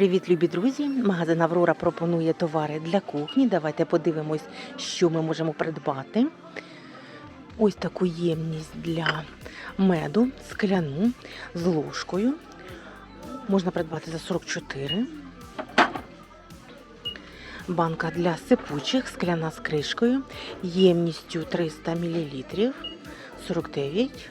Привіт, любі друзі! Магазин Аврора пропонує товари для кухні. Давайте подивимось, що ми можемо придбати. Ось таку ємність для меду, скляну з ложкою. Можна придбати за 44. Банка для сипучих, скляна з кришкою, ємністю 300 мл, 49.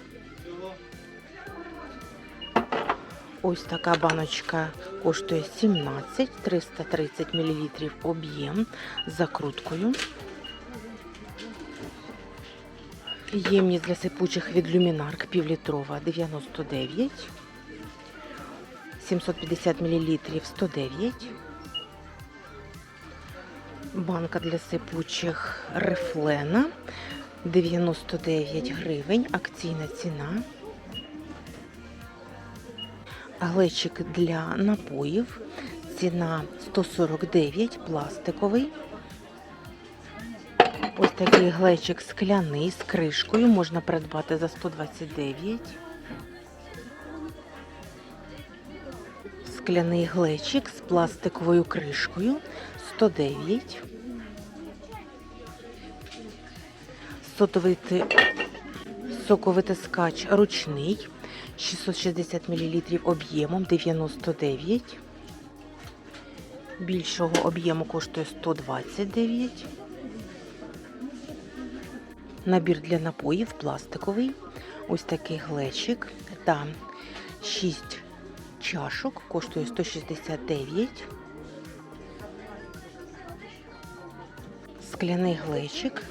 Ось така баночка коштує 17, 330 мл об'єм з закруткою. Ємність для сипучих від люмінарк півлітрова 99, 750 мл 109. Банка для сипучих рифлена 99 гривень, акційна ціна. Глечик для напоїв. Ціна 149, пластиковий. Ось такий глечик скляний з кришкою. Можна придбати за 129. Скляний глечик з пластиковою кришкою 109. Сотовити, соковитискач ручний 660 мл об'ємом 99. Більшого об'єму коштує 129. Набір для напоїв пластиковий. Ось такий глечик та 6 чашок коштує 169. Скляний глечик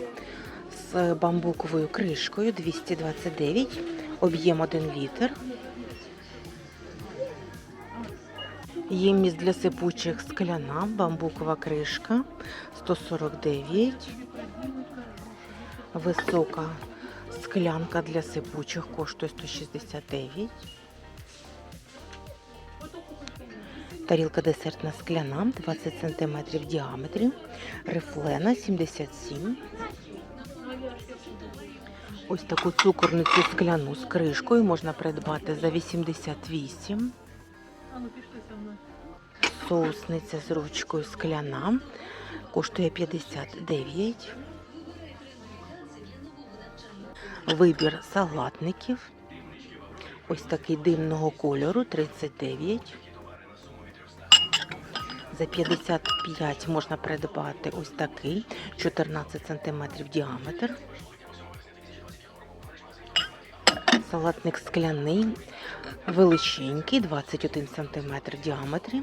з бамбуковою кришкою 229 об'єм 1 літр. Ємність для сипучих скляна, бамбукова кришка 149. Висока склянка для сипучих коштує 169. Тарілка десертна скляна 20 см в діаметрі. Рифлена 77 Ось таку цукорницю скляну з кришкою можна придбати за 88. Соусниця з ручкою скляна коштує 59. Вибір салатників. Ось такий димного кольору 39. За 55 можна придбати ось такий 14 см діаметр. Салатник скляний, величенький, 21 см в діаметрі.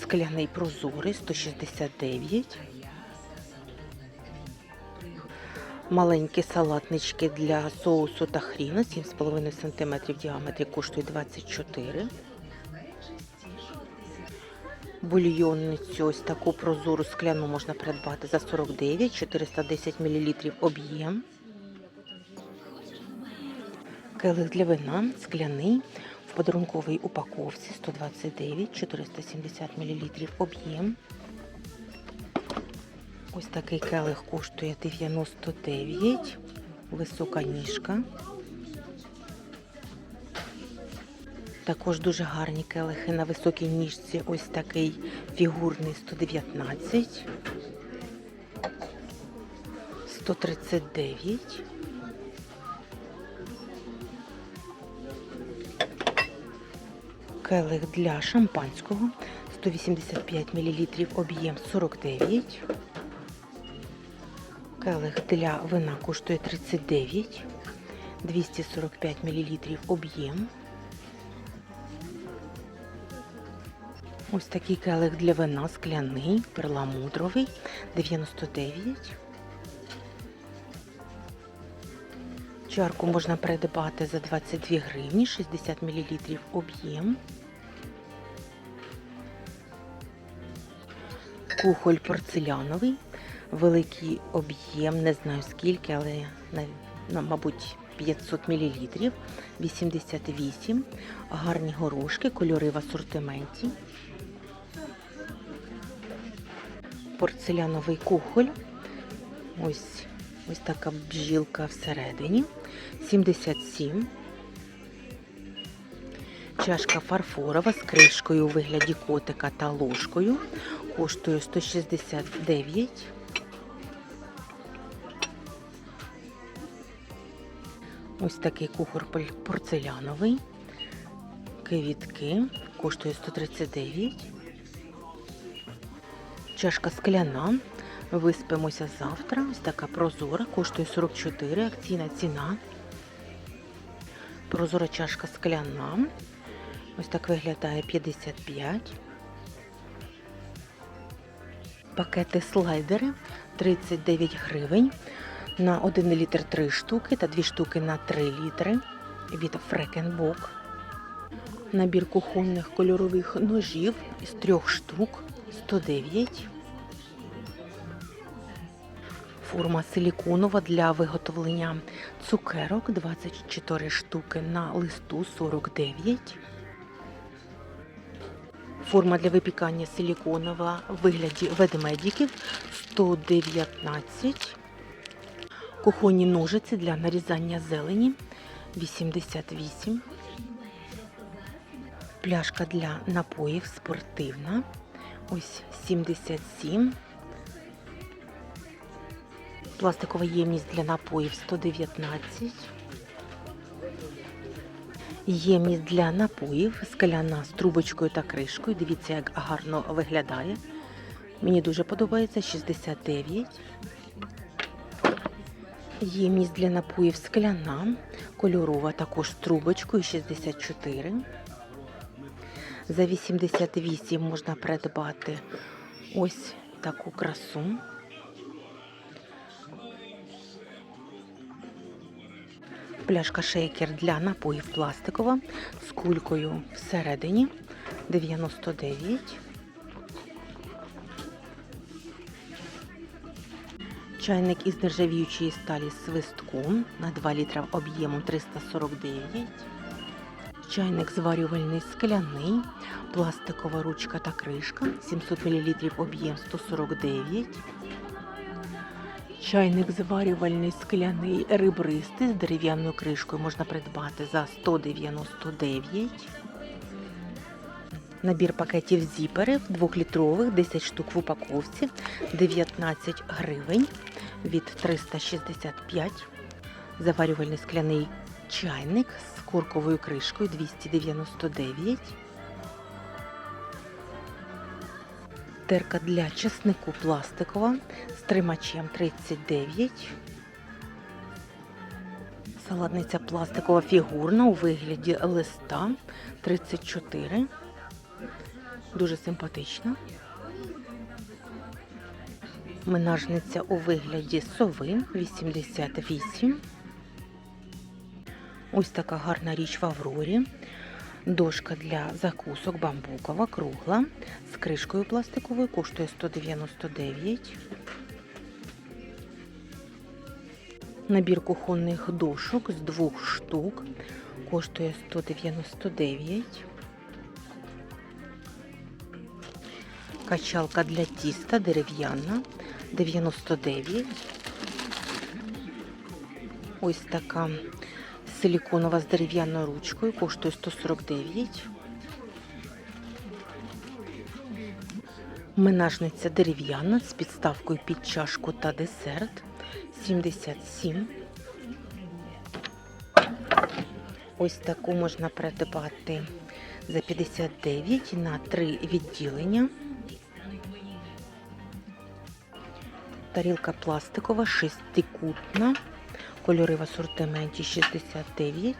Скляний прозорий 169. Маленькі салатнички для соусу та хріну 7,5 см в діаметрі коштують 24. Бульйонницю ось таку прозору скляну можна придбати за 49, 410 мл об'єм. Келих для вина скляний в подарунковій упаковці 129, 470 мл об'єм. Ось такий келих коштує 99, висока ніжка. Також дуже гарні келихи на високій ніжці. Ось такий фігурний 119, 139. Келих для шампанського 185 мл, об'єм 49. Келих для вина коштує 39, 245 мл об'єм. Ось такий келих для вина скляний, перламутровий, 99. Чарку можна придбати за 22 гривні, 60 мл об'єм. Кухоль порцеляновий, великий об'єм, не знаю скільки, але, на- мабуть, 500 мл, 88. Гарні горошки, кольори в асортименті. Порцеляновий кухоль. Ось Ось така бджілка всередині. 77. Чашка фарфорова з кришкою у вигляді котика та ложкою. Коштує 169. Ось такий кухар пор- порцеляновий. Квітки. Коштує 139. Чашка скляна. Виспимося завтра. Ось така прозора. Коштує 44. Акційна ціна. Прозора чашка скляна. Ось так виглядає 55. Пакети слайдери 39 гривень. На 1 літр 3 штуки та 2 штуки на 3 літри від Фрекенбок. Набір кухонних кольорових ножів з трьох штук 109. Форма силіконова для виготовлення цукерок 24 штуки на листу 49. Форма для випікання силіконова в вигляді ведмедиків 119. Кухонні ножиці для нарізання зелені 88. Пляшка для напоїв спортивна. Ось 77. Пластикова ємність для напоїв 119. Ємність для напоїв скляна з трубочкою та кришкою. Дивіться, як гарно виглядає. Мені дуже подобається 69. Ємність для напоїв скляна, кольорова також з трубочкою 64. За 88 можна придбати ось таку красу. Пляшка шейкер для напоїв пластикова з кулькою всередині 99. Чайник із нержавіючої сталі з свистком на 2 літра об'ємом 349. Чайник зварювальний скляний, пластикова ручка та кришка 700 мл об'єм 149. Чайник зварювальний скляний ребристий з дерев'яною кришкою можна придбати за 199. Набір пакетів зіперів 2-літрових, 10 штук в упаковці, 19 гривень від 365. Заварювальний скляний чайник з корковою кришкою 299. Терка для чеснику пластикова з тримачем 39. Салатниця пластикова фігурна у вигляді листа 34. Дуже симпатична. Минажниця у вигляді сови 88. Ось така гарна річ в Аврорі. Дошка для закусок бамбукова, кругла, з кришкою пластиковою, коштує 199. Набір кухонних дошок з двох штук коштує 199. Качалка для тіста дерев'яна 99. Ось така силіконова з дерев'яною ручкою, коштує 149. Менажниця дерев'яна з підставкою під чашку та десерт 77. Ось таку можна придбати за 59 на 3 відділення. Тарілка пластикова, шестикутна. Кольори в асортименті 69.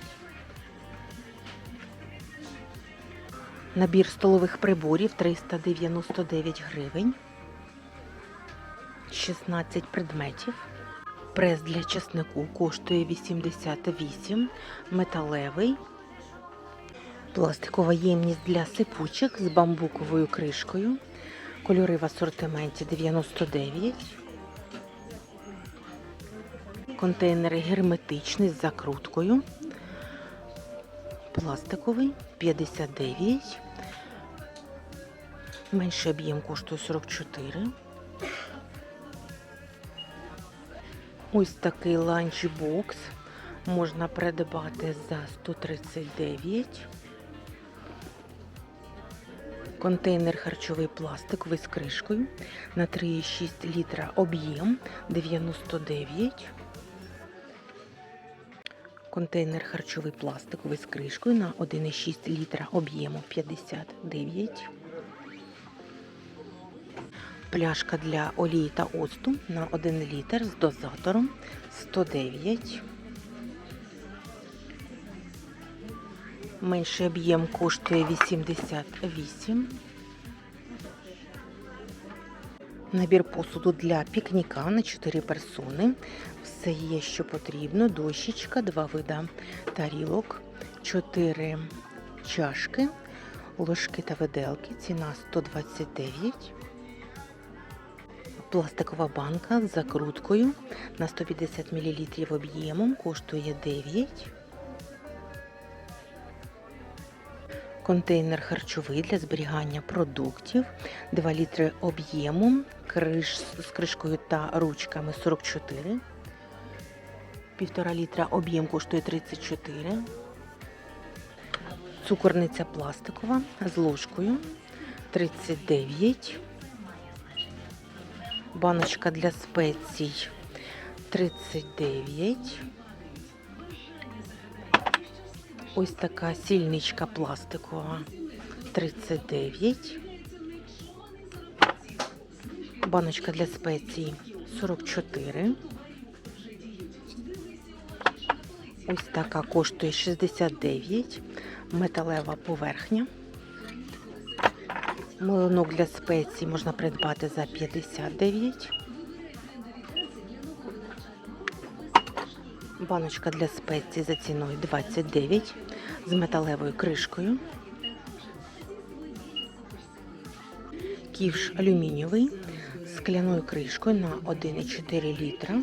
Набір столових приборів 399 гривень. 16 предметів. Прес для чеснику коштує 88. Металевий. Пластикова ємність для сипучок з бамбуковою кришкою. Кольори в асортименті 99. Контейнери герметичний з закруткою. Пластиковий 59. Менший об'єм коштує 44. Ось такий ланчбокс можна придбати за 139. Контейнер харчовий пластиковий з кришкою на 3,6 літра об'єм 99. Контейнер харчовий пластиковий з кришкою на 1,6 літра об'єму 59. Пляшка для олії та оцту на 1 літр з дозатором 109. Менший об'єм коштує 88. Набір посуду для пікніка на 4 персони. Все є, що потрібно. Дощечка, два вида тарілок, 4 чашки, ложки та виделки. Ціна 129. Пластикова банка з закруткою на 150 мл об'ємом коштує 9. Контейнер харчовий для зберігання продуктів 2 літри об'ємом криш, з кришкою та ручками 44. Півтора літра об'єм коштує 34. Цукорниця пластикова з ложкою 39. Баночка для спецій 39. Ось така сільничка пластикова 39. Баночка для спецій 44. Ось така коштує 69. Металева поверхня. Млинок для спецій можна придбати за 59. Баночка для спецій за ціною 29 з металевою кришкою. Ківш алюмінієвий з скляною кришкою на 1,4 літра.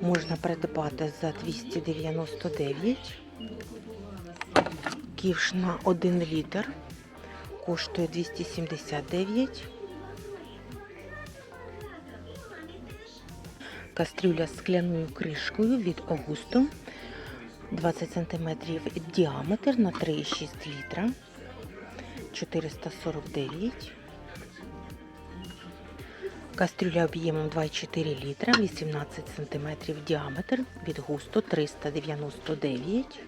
Можна придбати за 299. Ківш на 1 літр коштує 279. Кастрюля з скляною кришкою від Огусто 20 см діаметр на 3,6 літра 449. Кастрюля об'ємом 2,4 літра 18 см діаметр від Густо 399.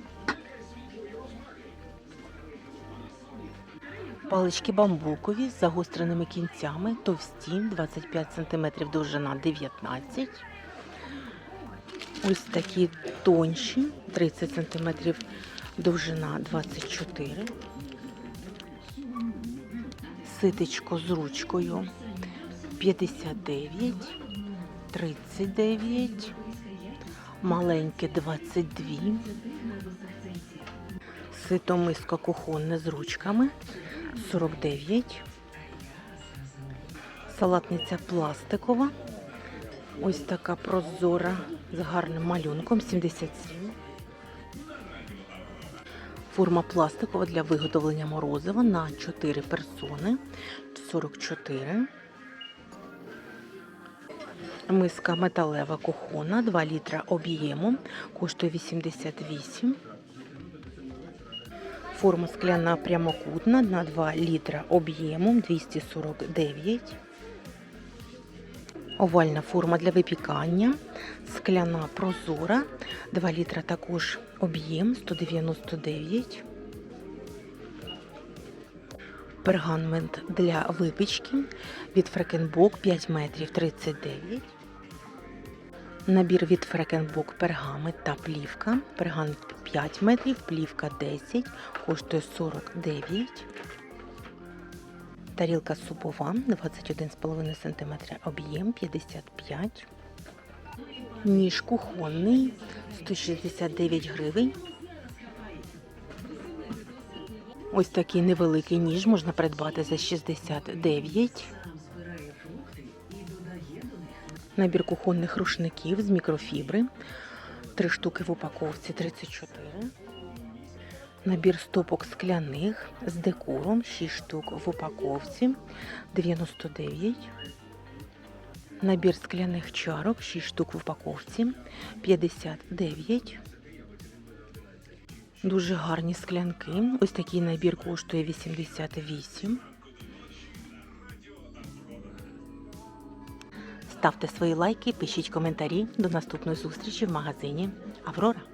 Палички бамбукові з загостреними кінцями, товсті 25 см довжина 19 Ось такі тонші 30 см довжина 24 Ситечко з ручкою 59 39 маленьке 22 Сито миско кухонне з ручками 49. Салатниця пластикова. Ось така прозора з гарним малюнком 77. Форма пластикова для виготовлення морозива на 4 персони 44. Миска металева кухона 2 літра об'єму, коштує 88. Форма скляна прямокутна на 2 літра об'ємом 249. Овальна форма для випікання. Скляна прозора. 2 літра також об'єм 199. Пергамент для випічки від Фрекенбок 5 метрів 39. Набір від Фрекенбок пергамент та плівка. Пергамент 5 метрів, плівка 10, коштує 49. Тарілка супова 21,5 см, об'єм 55. Ніж кухонний 169 гривень. Ось такий невеликий ніж можна придбати за 69. Набір кухонних рушників з мікрофібри. Три штуки в упаковці 34. Набір стопок скляних з декором 6 штук в упаковці 99. Набір скляних чарок 6 штук в упаковці 59. Дуже гарні склянки. Ось такий набір коштує 88. Ставте свої лайки, пишіть коментарі. До наступної зустрічі в магазині Аврора.